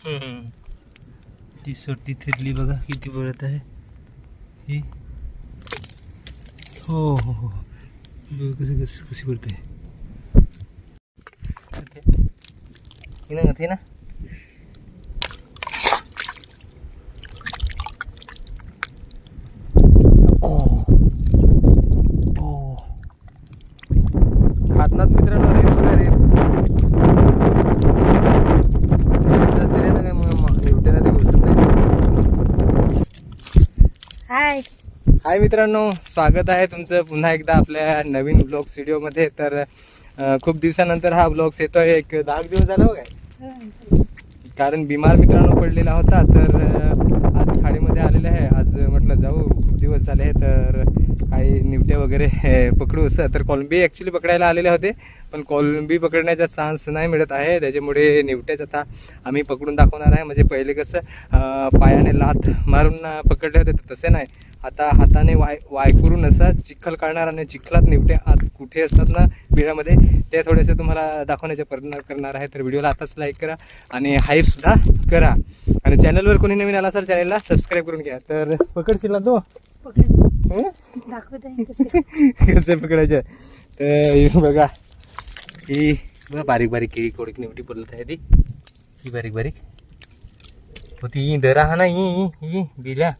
हम्म. ती सोटी थिरली बघा किती पडत आहे. ही. हो हो हो, हो. कसं कसं कशी पडते. ना होती ना ओ ओ खातनात मित्रांनो रे बघा रे सिरत असते ना काय मग निवटेला ते घुसत नाही हाय हाय मित्रांनो स्वागत आहे तुमचं पुन्हा एकदा आपल्या नवीन ब्लॉग स्टुडिओमध्ये तर खूप दिवसानंतर हा ब्लॉग्स येतोय. एक दहा दिवस झाला हो काय? कारण बिमार मित्रांनो पडलेला होता. तर आज खाडीमध्ये आलेलं आहे. आज म्हटलं जाऊ खूप दिवस झाले तर काही निवटे वगैरे हे, पकडू असं. तर कोलंबी ॲक्च्युली पकडायला आलेले होते. पण कोलंबी पकडण्याचा चान्स नाही मिळत आहे. त्याच्यामुळे निवट्याच आता आम्ही पकडून दाखवणार आहे. म्हणजे पहिले कसं पायाने लाथ मारून पकडले होते तर तसे नाही. आता हाताने वाय वाय करून असा चिखल काढणार आणि चिखलात निवटे आत कुठे असतात ना बिळामध्ये ते थोडेसे तुम्हाला दाखवण्याचा प्रयत्न करणार आहे. तर व्हिडिओला आताच लाईक करा आणि हाईप सुद्धा करा. आणि चॅनलवर कोणी नवीन आला असेल चॅनलला सबस्क्राईब करून घ्या. तर पकडशील ना तो. कसं पकडायचं? तर बघा. ही बारीक बारीक केळी कोडीक निवटी पडत आहे ती. ही बारीक बारीक. होती दरा हा ना ही बिल्या.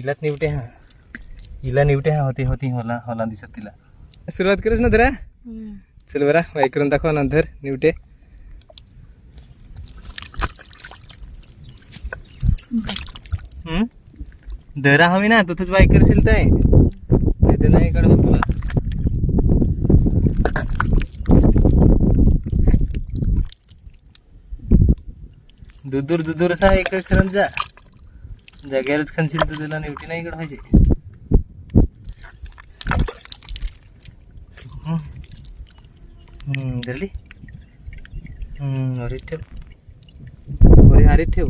तिलाच निवटे हा. हिला निवटे हा होती होती होला होला दिसत तिला. सुरुवात करूच ना दरा हम्म. चल बरा वाई करून दाखवा नंतर निवटे. हम्म? दरा हवी ना तू तुझ वाई करशील तर. नाही काढत तुला. दुदूर दुदूर असा एक खरंच जा. जाग्यालाच खनशील तर तुला निवटी नाही इकडं पाहिजे धरली अरे ठेव अरे अरे ठेव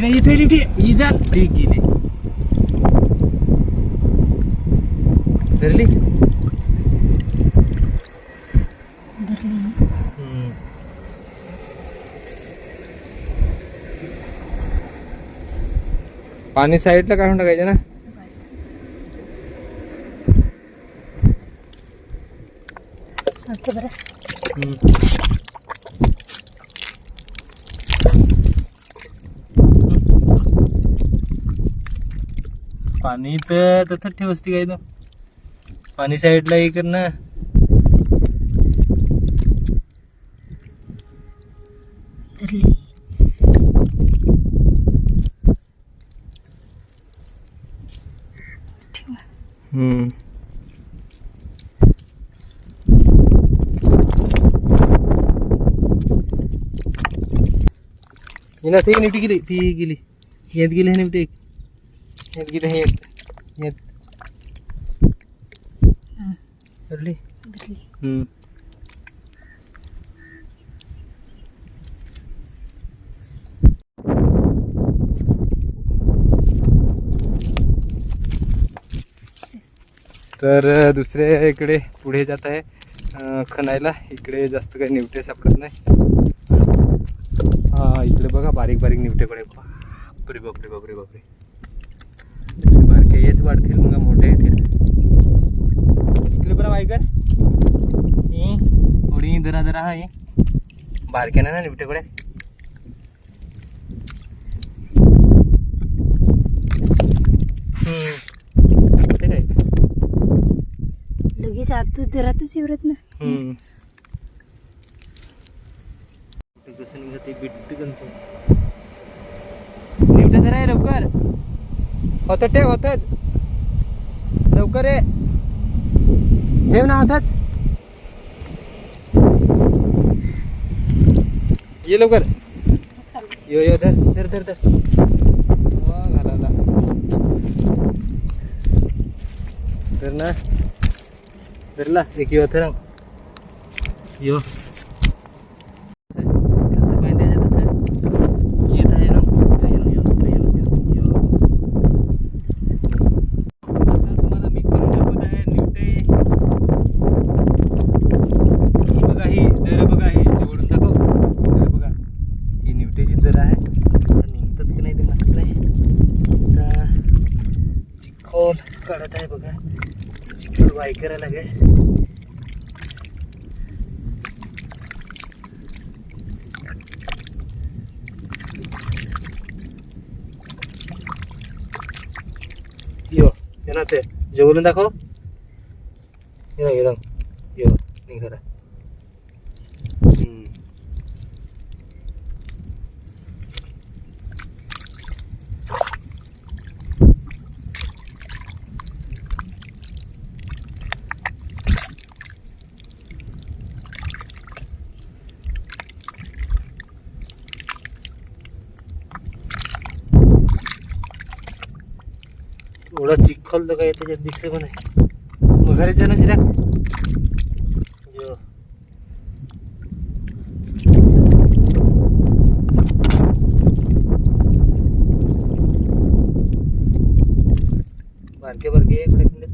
नाही इथे इथे ही जा ठीक गेली धरली हम्म. पाणी साईडला काढून टाकायचं ना? बरं. हम्म. पाणी तर तसंच ठेव असते काय तो पाणी साईडला हे कर ना. हम्म. ती निवटी गेली ती गेली. येत गेली हे निवटी हं, धरली धरली हम्म तर दुसऱ्या इकडे पुढे जात आहे. खणायला. इकडे जास्त काही निवटे सापडत नाही. हा इकडे बघा बारीक बारीक निवटे कडे बापरे बापरे बापरे बापरे. जसे बारके हेच वाढतील मग मोठे येतील. इकडे बरं ही थोडी जरा जरा हा बारक्या ना. ते काय? लगेच आत घरातच शिवरत ना. हम्म. ते कसं निघते बिट्ट निवटे तर आहे लवकर. होतं ठेव होतच. लवकर ये. ठेव ना होतच ये लवकर. यो यो धर धर धर धर. वा, घालावला धर ना. धरला एक यो धर. यो येत आहे ना तुम्हाला मी करून दाखवत आहे निवटे ही बघा ही दर बघा ही जवळून दाखव ही दर बघा त्याची दर आहे आता निघतात की नाही ते माहीत नाही आता चिखोल काढत आहे बघा। चिखोल वाय करायला लागेल यो येणार ते जेवढून दाखव। येणार येणार यो निघाला हम्म. एवढा तर काय त्याच्यात दिसते पण आहे मग घरी जाणं जिरा यो. बारके बारके इकडे इकडे.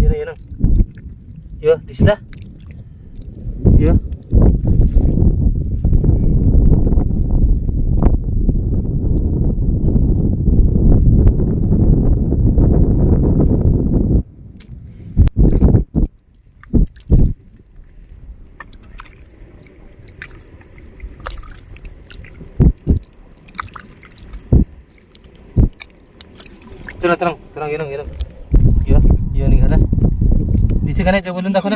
ये ना ये दिसला यो चला तरंग तरंग ये ना ये ना यो यो निघाला दिसे का नाही ते बोलून दाखव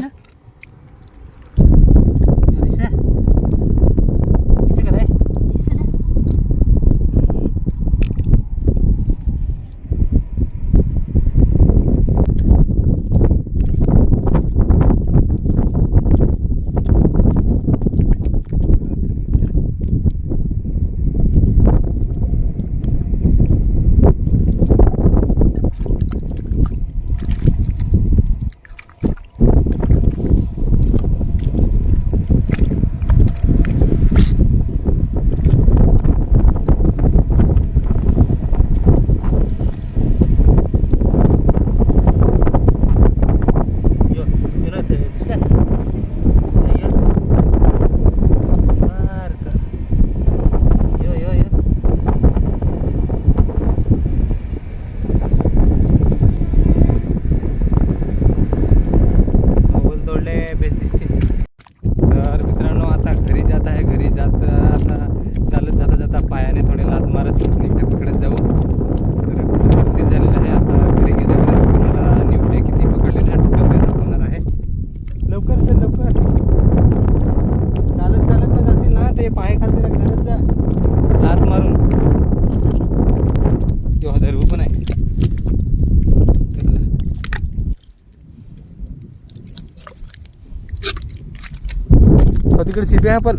तिकडे शिपी आहे पण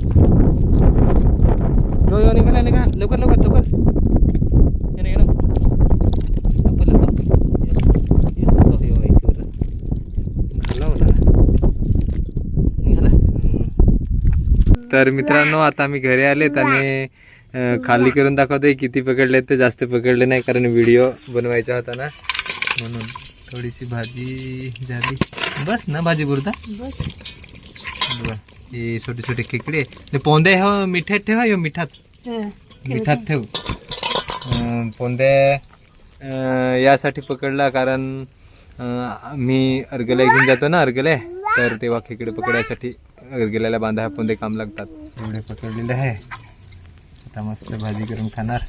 यो निघाला निघा. लवकर लवकर लवकर. लवकर. तर मित्रांनो आता मी घरी आलेत आणि खाली करून दाखवतोय किती पकडले ते जास्त पकडले नाही कारण व्हिडिओ बनवायचा होता ना. म्हणून थोडीशी भाजी झाली. बस ना भाजी बुरता बस. हे छोटे छोटे खेकडे ते पोंदे हो मिठात ठेवा यो मिठात हं. मिठात ठेव पोंदे यासाठी पकडला कारण मी अर्गला घेऊन जातो ना अर्गले तर तेव्हा खेकडे पकडायसाठी अर्गेल्याला बांधा पोंदे काम लागतात एवढे पकडलेले आहे आता मस्त भाजी करून खाणार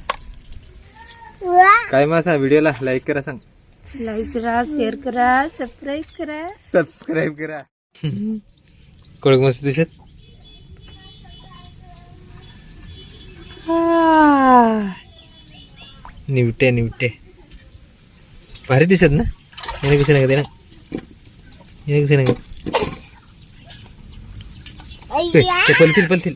काय मग असा व्हिडिओला लाईक करा सांग लाईक करा शेअर करा सबस्क्राईब करा सबस्क्राईब करा कडक मस्त दिसत. निवटे निवटे. भारी दिसत ना? याने कसे नाही ना याने कसे ते पलतील पलतील.